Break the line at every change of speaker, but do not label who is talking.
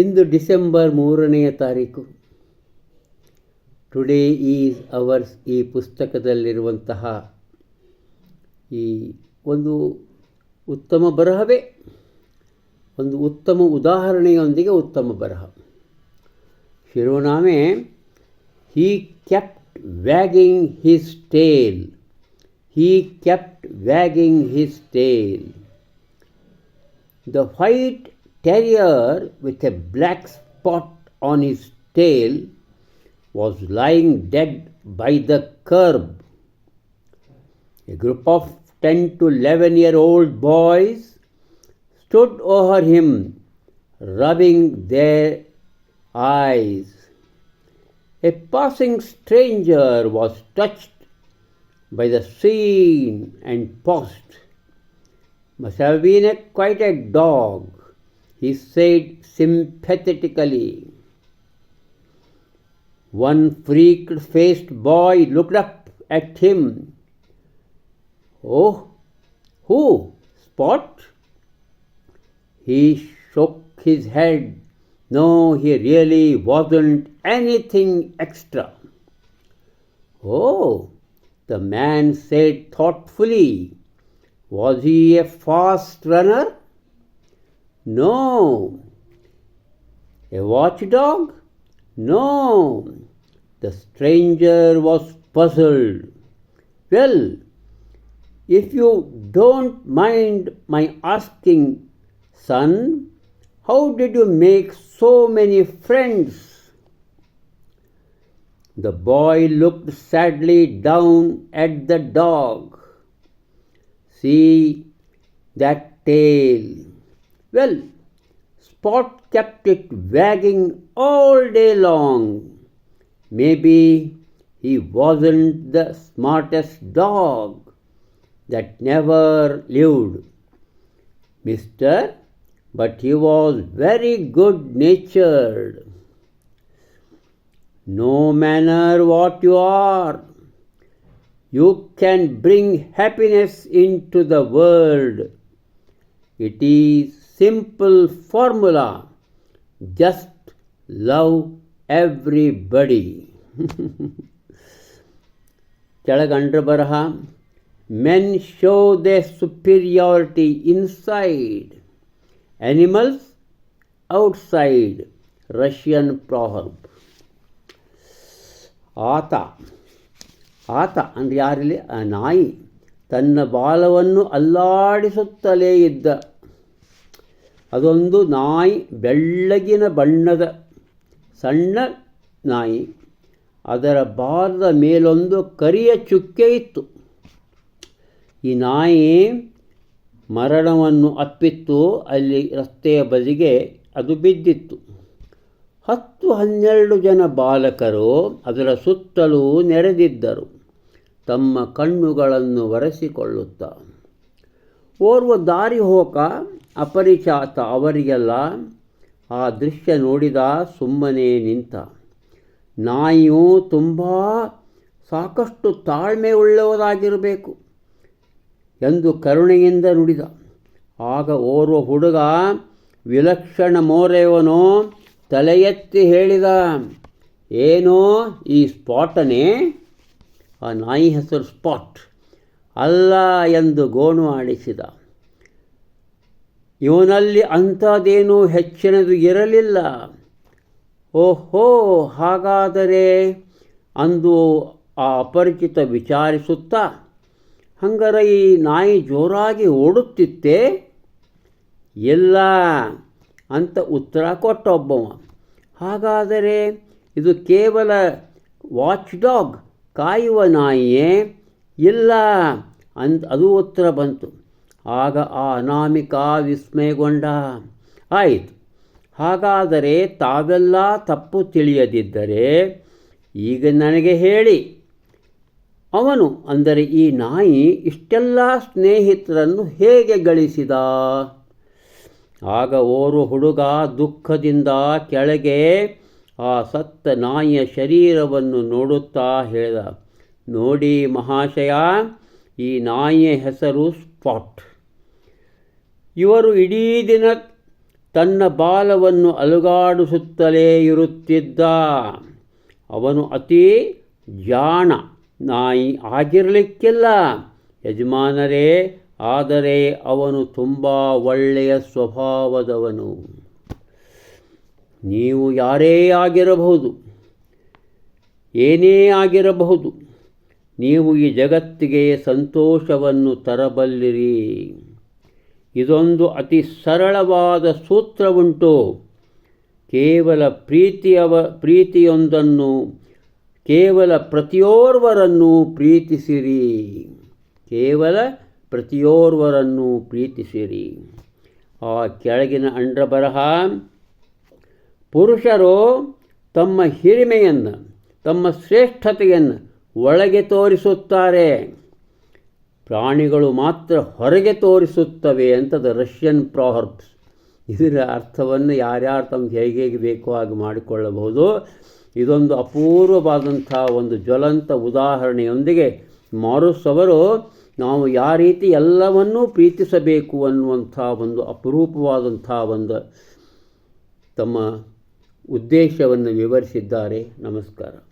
ಇಂದು December ಮೂರನೆಯ ತಾರೀಕು. Today is ours ಈ ಪುಸ್ತಕದಲ್ಲಿರುವಂತಹ ಈ ಒಂದು ಉತ್ತಮ ಬರಹವೇ. ಒಂದು ಉತ್ತಮ ಉದಾಹರಣೆಯೊಂದಿಗೆ ಉತ್ತಮ ಬರಹ. ಶಿರೋನಾಮೆ he kept wagging his tail he kept wagging his tail the white terrier with a black spot on his tail was lying dead by the curb. A group of 10 to 11 year old boys stood over him, rubbing their eyes. A passing stranger was touched by the scene and paused. Must have been a, quite a dog, he said sympathetically. One freak faced boy looked up at him. Oh, who? Spot? He shook his head. No, he really wasn't anything extra. Oh, the man said thoughtfully. Was he a fast runner? No. A watchdog? No. The stranger was puzzled. Well, if you don't mind my asking, son, how did you make so many friends? The boy looked sadly down at the dog. See that tail. Well, Spot kept it wagging all day long. Maybe he wasn't the smartest dog that never lived, mister, but he was very good natured. No matter what you are, you can bring happiness into the world. It is simple formula. Just love everybody. ಕೆಳಗಂಡ್ರ ಬರಹ. Men show the superiority inside. Animals outside. Russian proverb. ಆತ. ಆತ ಅಂದರೆ ಯಾರಿಲ್ಲಿ? ಆ ನಾಯಿ. ತನ್ನ ಬಾಲವನ್ನು ಅಲ್ಲಾಡಿಸುತ್ತಲೇ ಇದ್ದ ಅದೊಂದು ನಾಯಿ ಬೆಳ್ಳಗಿನ ಬಣ್ಣದ ಸಣ್ಣ ನಾಯಿ. ಅದರ ಬಾಲದ ಮೇಲೊಂದು ಕರಿಯ ಚುಕ್ಕೆ ಇತ್ತು. ಈ ನಾಯಿ ಮರಣವನ್ನು ಅಪ್ಪಿತ್ತು. ಅಲ್ಲಿ ರಸ್ತೆಯ ಬದಿಗೆ ಅದು ಬಿದ್ದಿತ್ತು. ಹತ್ತು ಹನ್ನೆರಡು ಜನ ಬಾಲಕರು ಅದರ ಸುತ್ತಲೂ ನೆರೆದಿದ್ದರು. ತಮ್ಮ ಕಣ್ಣುಗಳನ್ನು ಒರೆಸಿಕೊಳ್ಳುತ್ತಾ. ಓರ್ವ ದಾರಿ ಹೋಕ ಅಪರಿಚಾತ ಅವರಿಗೆಲ್ಲ ಆ ದೃಶ್ಯ ನೋಡಿದ ಸುಮ್ಮನೆ ನಿಂತ. ನಾಯಿಯು ತುಂಬ ಸಾಕಷ್ಟು ತಾಳ್ಮೆ ಉಳ್ಳವರಾಗಿರಬೇಕು ಎಂದು ಕರುಣೆಯಿಂದ ನುಡಿದ. ಆಗ ಓರ್ವ ಹುಡುಗ ವಿಲಕ್ಷಣ ಮೋರೆಯವನು ತಲೆ ಎತ್ತಿ ಹೇಳಿದ, ಏನೋ ಈ ಸ್ಪಾಟನೇ ಆ ನಾಯಿ ಹೆಸರು ಸ್ಪಾಟ್. ಅಲ್ಲ ಎಂದು ಗೋಣು ಆಡಿಸಿದ. ಇವನಲ್ಲಿ ಅಂಥದ್ದೇನೂ ಹೆಚ್ಚಿನದು ಇರಲಿಲ್ಲ. ಓಹೋ, ಹಾಗಾದರೆ ಅಂದು ಆ ಅಪರಿಚಿತ ವಿಚಾರಿಸುತ್ತಾ, ಹಂಗರ ಈ ನಾಯಿ ಜೋರಾಗಿ ಓಡುತ್ತಿತ್ತೆ? ಇಲ್ಲ ಅಂತ ಉತ್ತರ ಕೊಟ್ಟ ಒಬ್ಬವ ಹಾಗಾದರೆ ಇದು ಕೇವಲ ವಾಚ್ ಡಾಗ್ ಕಾಯುವ ನಾಯಿಯೇ? ಇಲ್ಲ ಅಂತ ಅದು ಉತ್ತರ ಬಂತು. ಆಗ ಆ ಅನಾಮಿಕ ವಿಸ್ಮಯಗೊಂಡ, ಆಯಿತು, ಹಾಗಾದರೆ ತಾವೆಲ್ಲ ತಪ್ಪು ತಿಳಿಯದಿದ್ದರೆ ಈಗ ನನಗೆ ಹೇಳಿ ಅವನು, ಅಂದರೆ ಈ ನಾಯಿ ಇಷ್ಟೆಲ್ಲ ಸ್ನೇಹಿತರನ್ನು ಹೇಗೆ ಗಳಿಸಿದ ಆಗ ಓರು ಹುಡುಗ ದುಃಖದಿಂದ ಕೆಳಗೆ ಆ ಸತ್ತ ನಾಯಿಯ ಶರೀರವನ್ನು ನೋಡುತ್ತಾ ಹೇಳಿದ, ನೋಡಿ ಮಹಾಶಯ, ಈ ನಾಯಿಯ ಹೆಸರು ಸ್ಪಾಟ್. ಇವರು ಇಡೀ ದಿನ ತನ್ನ ಬಾಲವನ್ನು ಅಲುಗಾಡಿಸುತ್ತಲೇ ಇರುತ್ತಿದ್ದ. ಅವನು ಅತಿ ಜಾಣ ನಾಯಿ ಆಗಿರಲಿಕ್ಕಿಲ್ಲ. ಯಜಮಾನರೇ, ಆದರೆ ಅವನು ತುಂಬ ಒಳ್ಳೆಯ ಸ್ವಭಾವದವನು. ನೀವು ಯಾರೇ ಆಗಿರಬಹುದು, ಏನೇ ಆಗಿರಬಹುದು, ನೀವು ಈ ಜಗತ್ತಿಗೆ ಸಂತೋಷವನ್ನು ತರಬಲ್ಲಿರಿ. ಇದೊಂದು ಅತಿ ಸರಳವಾದ ಸೂತ್ರವುಂಟು. ಕೇವಲ ಪ್ರೀತಿಯವ, ಪ್ರೀತಿಯೊಂದನ್ನು, ಕೇವಲ ಪ್ರತಿಯೋರ್ವರನ್ನು ಪ್ರೀತಿಸಿರಿ. ಕೇವಲ ಪ್ರತಿಯೋರ್ವರನ್ನು ಪ್ರೀತಿಸಿರಿ. ಆ ಕೆಳಗಿನ ಅಂಡ್ರ ಬರಹ ಪುರುಷರು ತಮ್ಮ ಹಿರಿಮೆಯನ್ನು, ತಮ್ಮ ಶ್ರೇಷ್ಠತೆಯನ್ನು ಒಳಗೆ ತೋರಿಸುತ್ತಾರೆ. ಪ್ರಾಣಿಗಳು ಮಾತ್ರ ಹೊರಗೆ ತೋರಿಸುತ್ತವೆ ಅಂತದ ರಷ್ಯನ್ ಪ್ರಾಹರ್ಬ್ಸ್ ಇದರ ಅರ್ಥವನ್ನು ಯಾರ್ಯಾರು ತಮ್ಗೆ ಹೇಗೆ ಹೇಗೆ ಬೇಕೋ ಹಾಗೆ ಮಾಡಿಕೊಳ್ಳಬಹುದು. ಇದೊಂದು ಅಪೂರ್ವವಾದಂಥ ಒಂದು ಜ್ವಲಂತ ಉದಾಹರಣೆಯೊಂದಿಗೆ ಮಾರುಸ್ ಅವರು, ನಾವು ಯಾವ ರೀತಿ ಎಲ್ಲವನ್ನೂ ಪ್ರೀತಿಸಬೇಕು ಅನ್ನುವಂಥ ಒಂದು ಅಪರೂಪವಾದಂಥ ಒಂದು ತಮ್ಮ ಉದ್ದೇಶವನ್ನು ವಿವರಿಸಿದ್ದಾರೆ. ನಮಸ್ಕಾರ.